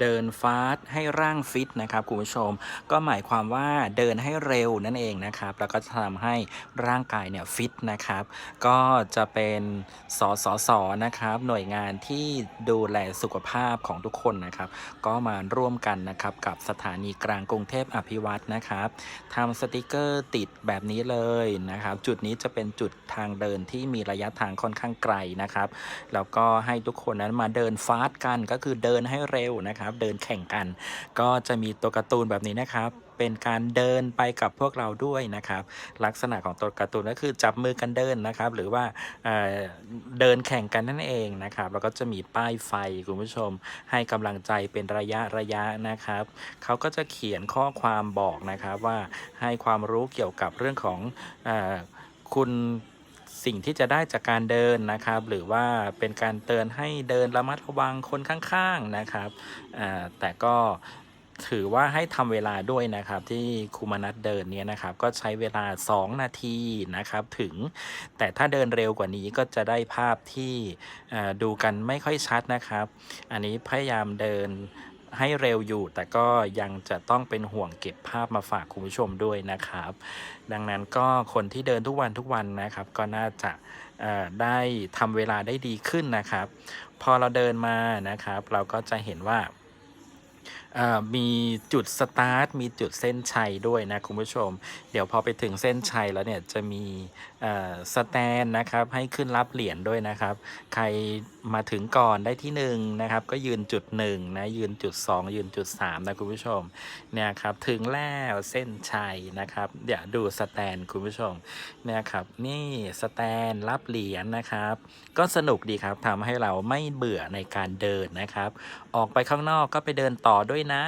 เดินฟาสให้ร่างฟิตนะครับคุณผู้ชม ก็หมายความว่าเดินให้เร็วนั่นเองนะครับ แล้วก็จะทำให้ร่างกายเนี่ยฟิตนะครับ ก็จะเป็นสสสนะครับ หน่วยงานที่ดูแลสุขภาพของทุกคนนะครับ ก็มาร่วมกันนะครับกับสถานีกลางกรุงเทพอภิวัตรนะครับทำสติกเกอร์ติดแบบนี้เลยนะครับ จุดนี้จะเป็นจุดทางเดินที่มีระยะทางค่อนข้างไกลนะครับ แล้วก็ให้ทุกคนนั้นมาเดินฟาสกันก็คือเดินให้เร็วนะครับเดินแข่งกัน ก็จะมีตัวการ์ตูนแบบนี้นะครับ เป็นการเดินไปกับพวกเราด้วยนะครับ ลักษณะของตัวการ์ตูนก็คือจับมือกันเดินนะครับ หรือว่าเเดินแข่งกันนั่นเองนะครับ แล้วก็จะมีป้ายไฟคุณผู้ชม ให้กำลังใจเป็นระยะระยะนะครับเขาก็จะเขียนข้อความบอกนะครับว่าให้ความรู้เกี่ยวกับเรื่องของอคุณ สิ่งที่จะได้จากการเดินนะครับ หรือว่าเป็นการเตือนให้เดินระมัดระวังคนข้างๆนะครับแต่ก็ถือว่าให้ทำเวลาด้วยนะครับที่ครูมานัดเดินเนี่ยนะครับ ก็ใช้เวลา 2 นาทีนะครับถึงแต่ถ้าเดินเร็วกว่านี้ก็จะได้ภาพที่ดูกันไม่ค่อยชัดนะครับ อันนี้พยายามเดิน ให้เร็วอยู่ แต่ก็ยังจะต้องเป็นห่วงเก็บภาพมาฝากคุณผู้ชมด้วยนะครับ ดังนั้นก็คนที่เดินทุกวันทุกวันนะครับ ก็น่าจะได้ทำเวลาได้ดีขึ้นนะครับ พอเราเดินมานะครับ เราก็จะเห็นว่า มีจุดสตาร์ทมีจุดเส้นชัยด้วยนะคุณผู้ชม เดี๋ยวพอไปถึงเส้นชัยแล้วเนี่ยจะมีสแตนนะครับให้ขึ้นรับเหรียญด้วยนะครับ ใครมาถึงก่อนได้ที่หนึ่งนะครับก็ยืนจุดหนึ่งนะยืนจุดสองยืนจุดสามนะคุณผู้ชมเนี่ยครับถึงแล้วเส้นชัยนะครับเดี๋ยวดูสแตนคุณผู้ชมเนี่ยครับนี่สแตนรับเหรียญนะครับ ก็สนุกดีครับทำให้เราไม่เบื่อในการเดินนะครับ ออกไปข้างนอกก็ไปเดินต่อด้วยนะ